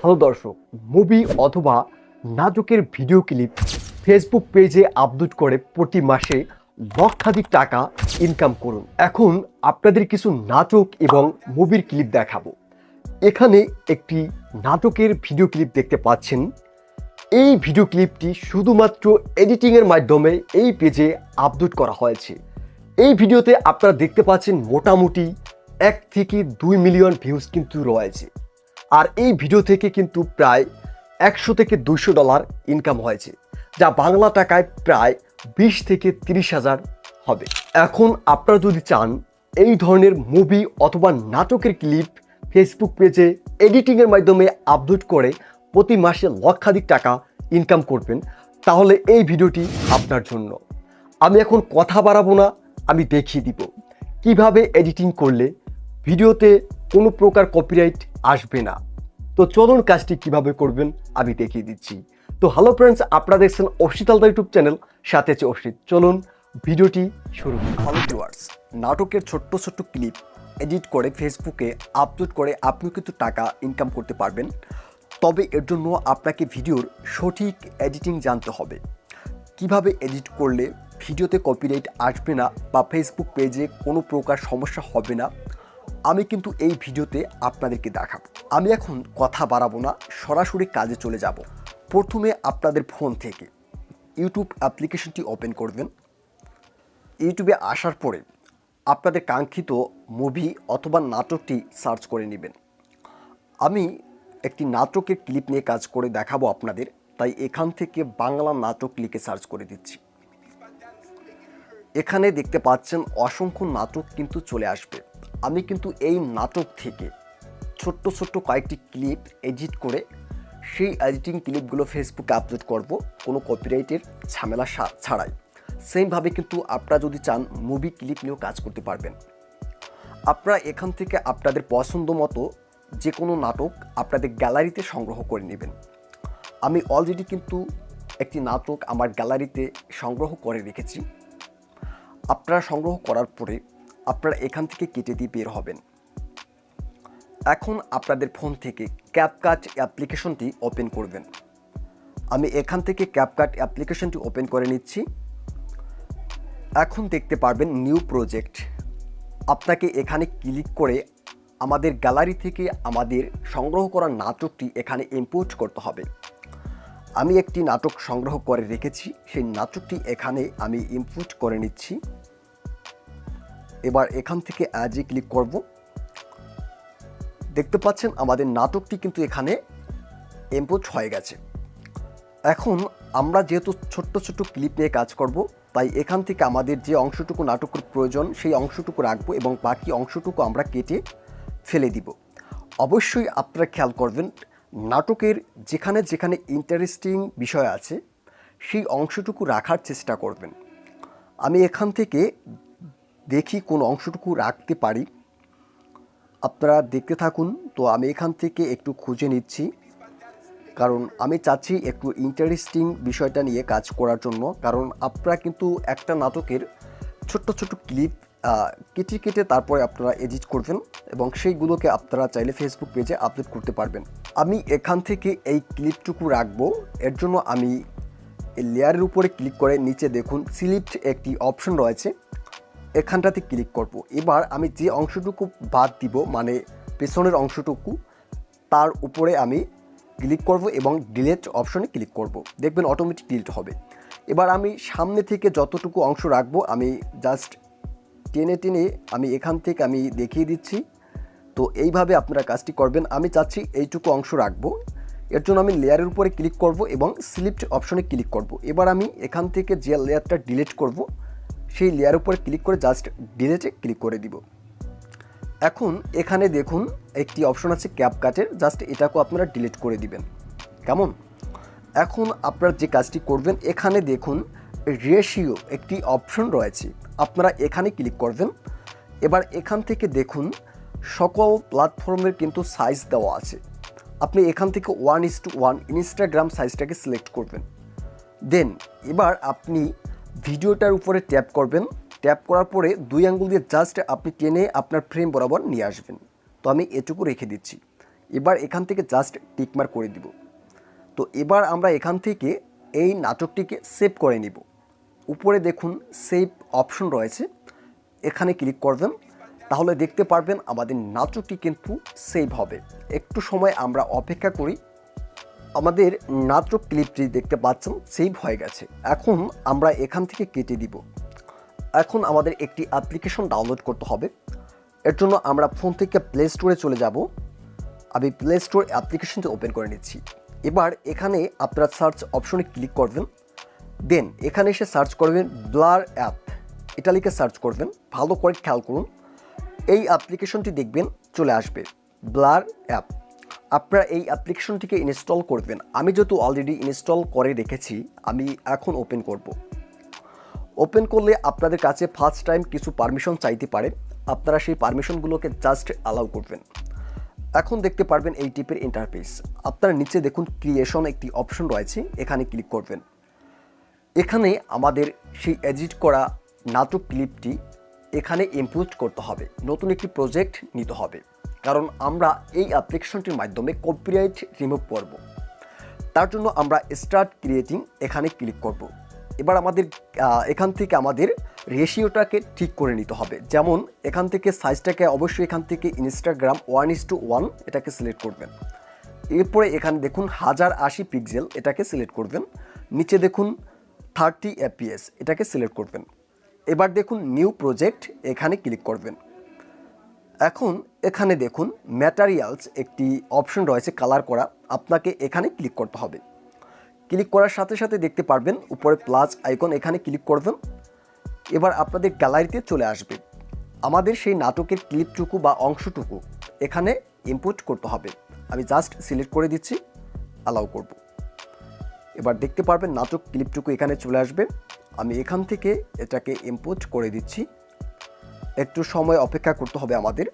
Hello দর্শক movie অথবা নাটকের ভিডিও ক্লিপ ফেসবুক পেজে আপলোড করে প্রতি মাসে লক্ষাধিক টাকা ইনকাম করুন। এখন আপনাদের কিছু নাটক এবং মুভির ক্লিপ দেখাবো। এখানে একটি নাটকের ভিডিও ক্লিপ দেখতে পাচ্ছেন। এই ভিডিও ক্লিপটি শুধুমাত্র এডিটিংয়ের মাধ্যমে এই পেজে আপলোড করা হয়েছে। এই ভিডিওতে আপনারা দেখতে পাচ্ছেন মোটামুটি এক থেকে দুই মিলিয়ন ভিউজ কিন্তু রয়েছে। আর এই ভিডিও থেকে কিন্তু প্রায় একশো থেকে দুইশো ডলার ইনকাম হয়েছে, যা বাংলা টাকায় প্রায় বিশ থেকে তিরিশ হাজার হবে। এখন আপনারা যদি চান এই ধরনের মুভি অথবা নাটকের ক্লিপ ফেসবুক পেজে এডিটিংয়ের মাধ্যমে আপলোড করে প্রতি মাসে লক্ষাধিক টাকা ইনকাম করবেন, তাহলে এই ভিডিওটি আপনার জন্য। আমি এখন কথা বাড়াবো না, আমি দেখিয়ে দিব। কীভাবে এডিটিং করলে ভিডিওতে কোনো প্রকার কপিরাইট আসবে না। তো চলুন কাজটি কীভাবে করবেন আমি দেখিয়ে দিচ্ছি। তো হ্যালো ফ্রেন্ডস আপনারা দেখছেন অর্ষিত আলদা ইউটিউব চ্যানেল, সাথে আছে অর্ষিত চলুন ভিডিওটি শুরু হ্যালো ভিউয়ার্স নাটকের ছোট্ট ছোট্ট ক্লিপ এডিট করে ফেসবুকে আপলোড করে আপনিও কিন্তু টাকা ইনকাম করতে পারবেন। তবে এর জন্য আপনাকে ভিডিওর সঠিক এডিটিং জানতে হবে। কীভাবে এডিট করলে ভিডিওতে কপিরাইট আসবে না বা ফেসবুক পেজে কোনো প্রকার সমস্যা হবে না? আমি কিন্তু এই ভিডিওতে আপনাদেরকে দেখাবো। আমি এখন কথা বাড়াবো না, সরাসরি কাজে চলে যাব। প্রথমে আপনাদের ফোন থেকে ইউটিউব অ্যাপ্লিকেশনটি ওপেন করবেন। ইউটিউবে আসার পরে আপনাদের কাঙ্ক্ষিত মুভি অথবা নাটকটি সার্চ করে নেবেন। আমি একটি নাটকের ক্লিপ নিয়ে কাজ করে দেখাবো আপনাদের, তাই এখান থেকে বাংলা নাটক লিখে সার্চ করে দিচ্ছি। এখানে দেখতে পাচ্ছেন অসংখ্য নাটক কিন্তু চলে আসবে। আমি কিন্তু এই নাটক থেকে ছোট্ট ছোট্ট কয়েকটি ক্লিপ এডিট করে সেই এডিটিং ক্লিপগুলো ফেসবুকে আপলোড করব, কোনো কপিরাইটের ঝামেলা ছাড়াই। সেমভাবে কিন্তু আপনারা যদি চান মুভি ক্লিপ নিয়েও কাজ করতে পারবেন। আপনারা এখান থেকে আপনাদের পছন্দ মতো যে কোনো নাটক আপনাদের গ্যালারিতে সংগ্রহ করে নেবেন। আমি অলরেডি কিন্তু একটি নাটক আমার গ্যালারিতে সংগ্রহ করে রেখেছি। আপনারা সংগ্রহ করার পরে আপনারা এখান থেকে কেটে দিয়ে বের হবেন। এখন আপনাদের ফোন থেকে ক্যাপকাট অ্যাপ্লিকেশনটি ওপেন করবেন। আমি এখান থেকে ক্যাপকাট অ্যাপ্লিকেশনটি ওপেন করে নিচ্ছি। এখন দেখতে পারবেন নিউ প্রজেক্ট। আপনাকে এখানে ক্লিক করে আমাদের গ্যালারি থেকে আমাদের সংগ্রহ করা নাটকটি এখানে ইম্পোর্ট করতে হবে। আমি একটি নাটক সংগ্রহ করে রেখেছি। সেই নাটকটি এখানে আমি ইম্পোর্ট করে নিচ্ছি। এবার এখান থেকে অ্যাজে ক্লিক করব। দেখতে পাচ্ছেন আমাদের নাটকটি কিন্তু এখানে এম্পোজ হয়ে গেছে। এখন আমরা যেহেতু ছোট্ট ছোট্ট ক্লিপ নিয়ে কাজ করব, তাই এখান থেকে আমাদের যে অংশটুকু নাটকের প্রয়োজন সেই অংশটুকু রাখব এবং বাকি অংশটুকু আমরা কেটে ফেলে দিব। অবশ্যই আপনারা খেয়াল করবেন, নাটকের যেখানে যেখানে ইন্টারেস্টিং বিষয় আছে, সেই অংশটুকু রাখার চেষ্টা করবেন। আমি এখান থেকে দেখি কোন অংশটুকু রাখতে পারি। আপনারা দেখতে থাকুন, তো আমি এখান থেকে একটু খুঁজে নিচ্ছি। কারণ আমি চাচ্ছি একটু ইন্টারেস্টিং বিষয়টা নিয়ে কাজ করার জন্য। কারণ আপনারা কিন্তু একটা নাটকের ছোট্ট ছোট্ট ক্লিপ কেটে কেটে তারপরে আপনারা এডিট করবেন এবং সেইগুলোকে আপনারা চাইলে ফেসবুক পেজে আপলোড করতে পারবেন। আমি এখান থেকে এই ক্লিপটুকু রাখব। এর জন্য আমি লেয়ারের উপরে ক্লিক করে নিচে দেখুন সিলিপ্ট একটি অপশন রয়েছে। এখানটাতে ক্লিক করব। এবার আমি যে অংশটুকু বাদ দিব মানে পেছনের অংশটুকু, তার উপরে আমি ক্লিক করব এবং ডিলেট অপশনে ক্লিক করব। দেখবেন অটোমেটিক ডিলিট হবে। এবার আমি সামনে থেকে যতটুকু অংশ রাখব, আমি জাস্ট টেনে টেনে আমি এখান থেকে আমি দেখিয়ে দিচ্ছি। তো এইভাবে আপনারা কাজটি করবেন। আমি চাচ্ছি এইটুকু অংশ রাখব। এর জন্য আমি লেয়ারের উপরে ক্লিক করব এবং স্লিপ্ট অপশনে ক্লিক করব। এবার আমি এখান থেকে যে লেয়ারটা ডিলিট করব সেই লেয়ার উপরে ক্লিক করে জাস্ট ডিলেটে ক্লিক করে দিব। এখন এখানে দেখুন একটি অপশন আছে ক্যাপ কাটের জাস্ট এটাকেও আপনারা ডিলিট করে দিবেন। কেমন? এখন আপনারা যে কাজটি করবেন, এখানে দেখুন রেশিও একটি অপশন রয়েছে। আপনারা এখানে ক্লিক করবেন। এবার এখান থেকে দেখুন সকল প্ল্যাটফর্মের কিন্তু সাইজ দেওয়া আছে। আপনি এখান থেকে one is to one Instagram সাইজটাকে select করবেন। দেন এবার আপনি ভিডিওটার উপরে ট্যাপ করবেন। ট্যাপ করার পরে দুই আঙ্গুল দিয়ে জাস্ট আপনি টেনে আপনার ফ্রেম বরাবর নিয়ে আসবেন। তো আমি এটুকু রেখে দিচ্ছি। এবার এখান থেকে জাস্ট টিকমার করে দিব। তো এবার আমরা এখান থেকে এই নাটকটিকে সেভ করে নিব। উপরে দেখুন সেভ অপশন রয়েছে। এখানে ক্লিক করবেন। তাহলে দেখতে পারবেন আমাদের নাটকটি কিন্তু সেভ হবে। একটু সময় আমরা অপেক্ষা করি। আমাদের নাটক ক্লিপটি দেখতে পাচ্ছেন সেভ হয়ে গেছে। এখন আমরা এখান থেকে কেটে দিব। এখন আমাদের একটি অ্যাপ্লিকেশন ডাউনলোড করতে হবে। এর জন্য আমরা ফোন থেকে প্লে স্টোরে চলে যাব। আমি প্লে স্টোর অ্যাপ্লিকেশনটি ওপেন করে নিচ্ছি। এবার এখানে আপনারা সার্চ অপশনে ক্লিক করবেন। দেন এখানে এসে সার্চ করবেন ব্লার অ্যাপ এটা লিখে সার্চ করবেন। ভালো করে খেয়াল করুন। এই অ্যাপ্লিকেশনটি দেখবেন চলে আসবে। ব্লার অ্যাপ আপনারা এই অ্যাপ্লিকেশনটিকে ইনস্টল করবেন। আমি যেহেতু অলরেডি ইনস্টল করে রেখেছি, আমি এখন ওপেন করব। ওপেন করলে আপনাদের কাছে ফার্স্ট টাইম কিছু পারমিশন চাইতে পারে। আপনারা সেই পারমিশনগুলোকে জাস্ট অ্যালাউ করবেন। এখন দেখতে পারবেন এই টিপের ইন্টারফেস আপনারা নিচে দেখুন ক্রিয়েশন একটি অপশন রয়েছে, এখানে ক্লিক করবেন। এখানে আমাদের সেই এডিট করা নাটক ক্লিপটি এখানে ইম্পোজ করতে হবে। নতুন একটি প্রজেক্ট নিতে হবে। কারণ আমরা এই অ্যাপ্লিকেশনটির মাধ্যমে কপিরাইট রিমুভ করব। তার জন্য আমরা স্টার্ট ক্রিয়েটিং এখানে ক্লিক করব। এবার আমাদের এখান থেকে আমাদের রেশিওটাকে ঠিক করে নিতে হবে। যেমন এখান থেকে সাইজটাকে অবশ্যই এখান থেকে Instagram one is to one এটাকে সিলেক্ট করবেন। এরপরে এখানে দেখুন হাজার আশি পিক্সেল এটাকে সিলেক্ট করবেন। নিচে দেখুন থার্টি এপিএস এটাকে সিলেক্ট করবেন। এবার দেখুন নিউ প্রজেক্ট এখানে ক্লিক করবেন। এখন এখানে দেখুন ম্যাটারিয়ালস একটি অপশন রয়েছে কালার করা। আপনাকে এখানে ক্লিক করতে হবে। ক্লিক করার সাথে সাথে দেখতে পারবেন উপরে প্লাস আইকন এখানে ক্লিক করবেন এবার আপনাদের গ্যালারিতে চলে আসবে। আমাদের সেই নাটকের ক্লিপটুকু বা অংশটুকু এখানে ইনপুট করতে হবে। আমি জাস্ট সিলেক্ট করে দিচ্ছি অ্যালাউ করব। এবার দেখতে পারবেন নাটক ক্লিপটুকু এখানে চলে আসবে। আমি এখান থেকে এটাকে ইম্পোর্ট করে দিচ্ছি। একটু সময় অপেক্ষা করতে হবে আমাদের।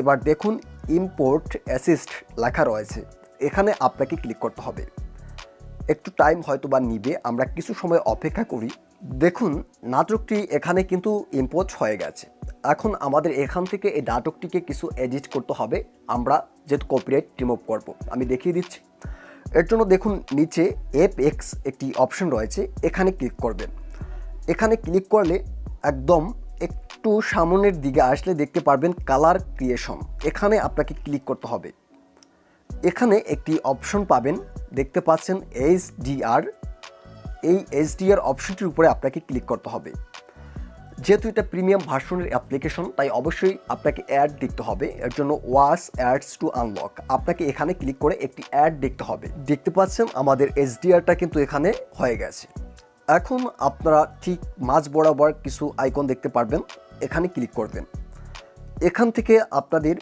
এবার দেখুন ইম্পোর্ট অ্যাসিস্ট লেখা রয়েছে। এখানে আপনাকে ক্লিক করতে হবে। একটু টাইম হয়তো বা নিবে, আমরা কিছু সময় অপেক্ষা করি। দেখুন, নাটকটি এখানে কিন্তু ইম্পোর্ট হয়ে গেছে। এখন আমাদের এখান থেকে এই নাটকটিকে কিছু এডিট করতে হবে। আমরা যেহেতু কপিরাইট রিমুভ করব, আমি দেখিয়ে দিচ্ছি। এর জন্য দেখুন, নিচে এফ এক্স একটি অপশন রয়েছে, এখানে ক্লিক করবেন এখানে ক্লিক করলে একদম একটু সামনের দিকে আসলে দেখতে পারবেন কালার ক্রিয়েশন এখানে আপনাকে ক্লিক করতে হবে। এখানে একটি অপশন পাবেন, দেখতে পাচ্ছেন এইচডিআর এই এইচডিআর অপশনটির উপরে আপনাকে ক্লিক করতে হবে। যেহেতু এটা প্রিমিয়াম ভার্সনের অ্যাপ্লিকেশন তাই অবশ্যই আপনাকে অ্যাড দেখতে হবে। এর জন্য ওয়াস অ্যাডস টু আনলক আপনাকে এখানে ক্লিক করে একটি অ্যাড দেখতে হবে। দেখতে পাচ্ছেন আমাদের এইচডিআরটা কিন্তু এখানে হয়ে গেছে। এখন আপনারা ঠিক মাঝ বরাবর কিছু আইকন দেখতে পারবেন। এখানে ক্লিক করবেন। এখান থেকে আপনাদের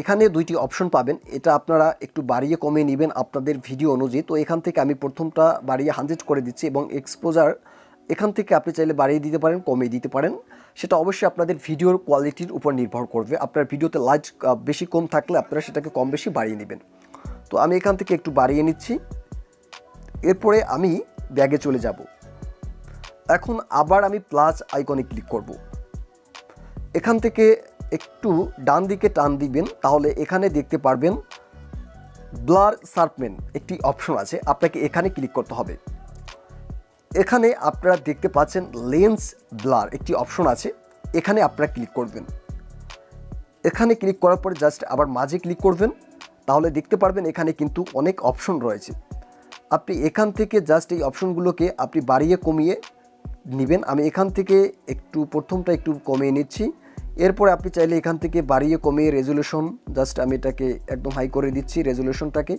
এখানে দুইটি অপশন পাবেন। এটা আপনারা একটু বাড়িয়ে কমিয়ে নেবেন আপনাদের ভিডিও অনুযায়ী। তো এখান থেকে আমি প্রথমটা বাড়িয়ে হান্ড্রেড করে দিচ্ছি এবং এক্সপোজার এখান থেকে আপনি চাইলে বাড়িয়ে দিতে পারেন, কমিয়ে দিতে পারেন। সেটা অবশ্যই আপনাদের ভিডিওর কোয়ালিটির উপর নির্ভর করবে। আপনার ভিডিওতে লাইট বেশি কম থাকলে আপনারা সেটাকে কম বেশি বাড়িয়ে নেবেন। তো আমি এখান থেকে একটু বাড়িয়ে নিচ্ছি। এরপরে আমি ব্যাগে চলে যাব। এখন আবার আমি প্লাস আইকনে ক্লিক করব। এখান থেকে একটু ডান দিকে টান দিবেন, তাহলে এখানে দেখতে পারবেন ব্লার সার্পমেন একটি অপশন আছে, আপনাকে এখানে ক্লিক করতে হবে। এখানে আপনারা দেখতে পাচ্ছেন লেন্স ব্লার একটি অপশন আছে, এখানে আপনারা ক্লিক করবেন। এখানে ক্লিক করার পরে জাস্ট আবার মাঝে ক্লিক করবেন, তাহলে দেখতে পারবেন এখানে কিন্তু অনেক অপশন রয়েছে। আপনি এখান থেকে জাস্ট এই অপশনগুলোকে আপনি বাড়িয়ে কমিয়ে নেবেন। আমি এখান থেকে একটু, প্রথমটা একটু কমিয়ে নিচ্ছি। এরপরে আপনি চাইলে এখান থেকে বাড়িয়ে কমিয়ে রেজুলেশন জাস্ট আমি এটাকে একদম হাই করে দিচ্ছি রেজুলেশনটাকে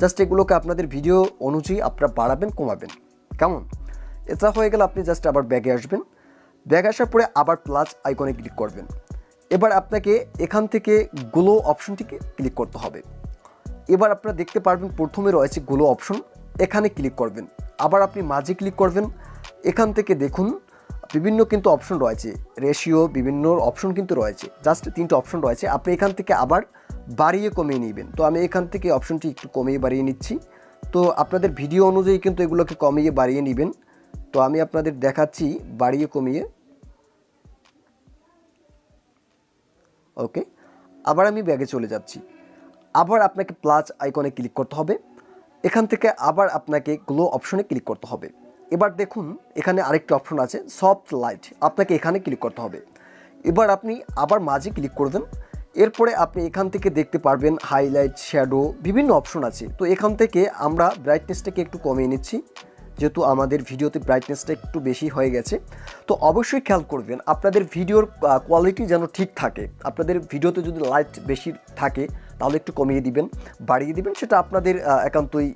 জাস্ট এগুলোকে আপনাদের ভিডিও অনুযায়ী আপনারা বাড়াবেন, কমাবেন। কেমন? এটা হয়ে গেলে আপনি জাস্ট আবার ব্যাগে আসবেন। ব্যাগ আসার পরে আবার প্লাস আইকনে ক্লিক করবেন। এবার আপনাকে এখান থেকে গ্লো অপশনটিকে ক্লিক করতে হবে। এবার আপনারা দেখতে পারবেন প্রথমে রয়েছে গ্লো অপশন এখানে ক্লিক করবেন। আবার আপনি মাঝে ক্লিক করবেন। এখান থেকে দেখুন, বিভিন্ন কিন্তু অপশন রয়েছে। রেশিও বিভিন্ন অপশন কিন্তু রয়েছে। জাস্ট তিনটে অপশন রয়েছে। আপনি এখান থেকে আবার বাড়িয়ে কমিয়ে নেবেন। তো আমি এখান থেকে অপশনটি একটু কমিয়ে বাড়িয়ে নিচ্ছি। তো আপনাদের ভিডিও অনুযায়ী কিন্তু এগুলোকে কমিয়ে বাড়িয়ে নেবেন। তো আমি আপনাদের দেখাচ্ছি, বাড়িয়ে কমিয়ে। ওকে আবার আমি ব্যাগে চলে যাচ্ছি। আবার আপনাকে প্লাস আইকনে ক্লিক করতে হবে। এখান থেকে আবার আপনাকে গ্লো অপশনে ক্লিক করতে হবে। এবার দেখুন, এখানে আরেকটি অপশন আছে সফট লাইট আপনাকে এখানে ক্লিক করতে হবে। এবার আপনি আবার মাঝে ক্লিক করবেন এরপরে আপনি এখান থেকে দেখতে পারবেন হাইলাইট শ্যাডো বিভিন্ন অপশন আছে। তো এখান থেকে আমরা ব্রাইটনেসটাকে একটু কমিয়ে নিচ্ছি, যেহেতু আমাদের ভিডিওতে ব্রাইটনেসটা একটু বেশি হয়ে গেছে। তো অবশ্যই খেয়াল করবেন, আপনাদের ভিডিওর কোয়ালিটি যেন ঠিক থাকে। আপনাদের ভিডিওতে যদি লাইট বেশি থাকে তাহলে একটু কমিয়ে দিবেন, বাড়িয়ে দিবেন, সেটা আপনাদের একান্তই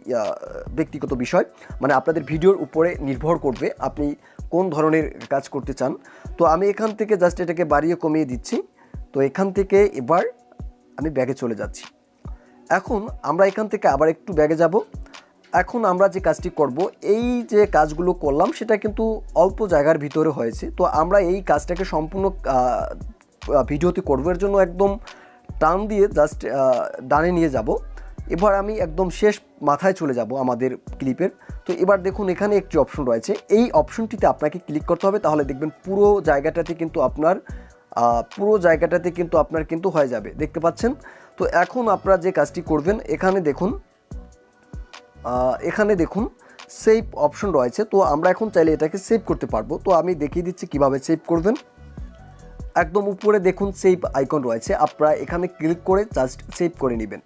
ব্যক্তিগত বিষয়। মানে আপনাদের ভিডিওর উপরে নির্ভর করবে আপনি কোন ধরনের কাজ করতে চান। তো আমি এখান থেকে জাস্ট এটাকে বাড়িয়ে কমিয়ে দিচ্ছি। তো এখান থেকে এবার আমি ব্যাগে চলে যাচ্ছি। এখন আমরা এখান থেকে আবার একটু ব্যাগে যাব। এখন আমরা যে কাজটি করব, এই যে কাজগুলো করলাম, সেটা কিন্তু অল্প জায়গার ভিতরে হয়েছে। তো আমরা এই কাজটাকে সম্পূর্ণ ভিডিওতে করব। এর জন্য একদম টান দিয়ে জাস্ট ডানে নিয়ে যাব। এবার আমি একদম শেষ মাথায় চলে যাব আমাদের ক্লিপের। তো এবার দেখুন এখানে একটি অপশন রয়েছে। এই অপশনটিতে আপনাকে ক্লিক করতে হবে, তাহলে দেখবেন পুরো জায়গাটাতে কিন্তু আপনার পুরো জায়গাটাতে কিন্তু আপনার কিন্তু হয়ে যাবে। দেখতে পাচ্ছেন? তো এখন আপনারা যে কাজটি করবেন, এখানে দেখুন এখানে দেখুন সেভ অপশন রয়েছে। তো আমরা এখন চাইলে এটাকে সেভ করতে পারব। তো আমি দেখিয়ে দিচ্ছি কীভাবে সেভ করবেন। একদম উপরে দেখুন সেভ আইকন রয়েছে। আপনারা এখানে ক্লিক করে জাস্ট সেভ করে নেবেন।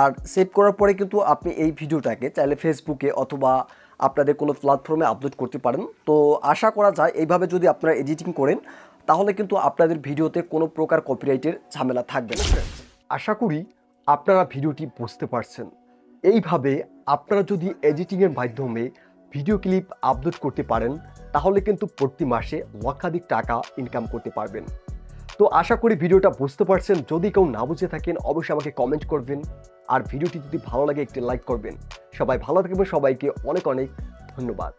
আর সেভ করার পরে কিন্তু আপনি এই ভিডিওটাকে চাইলে ফেসবুকে অথবা আপনাদের কোনো প্ল্যাটফর্মে আপলোড করতে পারেন। তো আশা করা যায় এইভাবে যদি আপনারা এডিটিং করেন, তাহলে কিন্তু আপনাদের ভিডিওতে কোনো প্রকার কপিরাইটের ঝামেলা থাকবে না। আশা করি আপনারা ভিডিওটি বুঝতে পারছেন। এইভাবে আপনারা যদি এডিটিংয়ের মাধ্যমে ভিডিও ক্লিপ আপলোড করতে পারেন, তাহলে কিন্তু প্রতি মাসে লক্ষাধিক টাকা ইনকাম করতে পারবেন। তো আশা করি ভিডিওটা বুঝতে পারছেন। যদি কেউ না বুঝে থাকেন, অবশ্যই আমাকে কমেন্ট করবেন। আর ভিডিওটি যদি ভালো লাগে, একটি লাইক করবেন। সবাই ভালো থাকবেন। সবাইকে অনেক অনেক ধন্যবাদ।